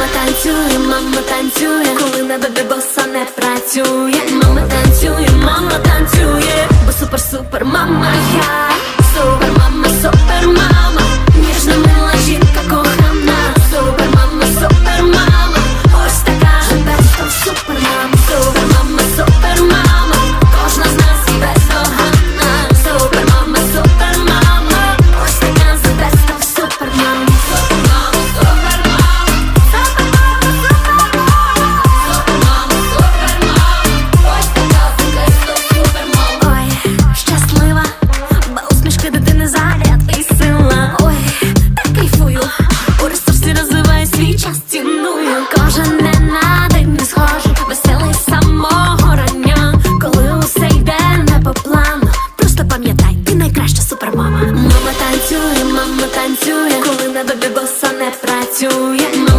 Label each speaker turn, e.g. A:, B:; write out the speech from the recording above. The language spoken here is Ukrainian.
A: Мама танцює, мама танцює, коли на бебі боса не працює. Мама танцює, мама танцює, бо супер, супер, мама. Я, мама, мама танцює, мама танцює, коли на тобі боса не працює.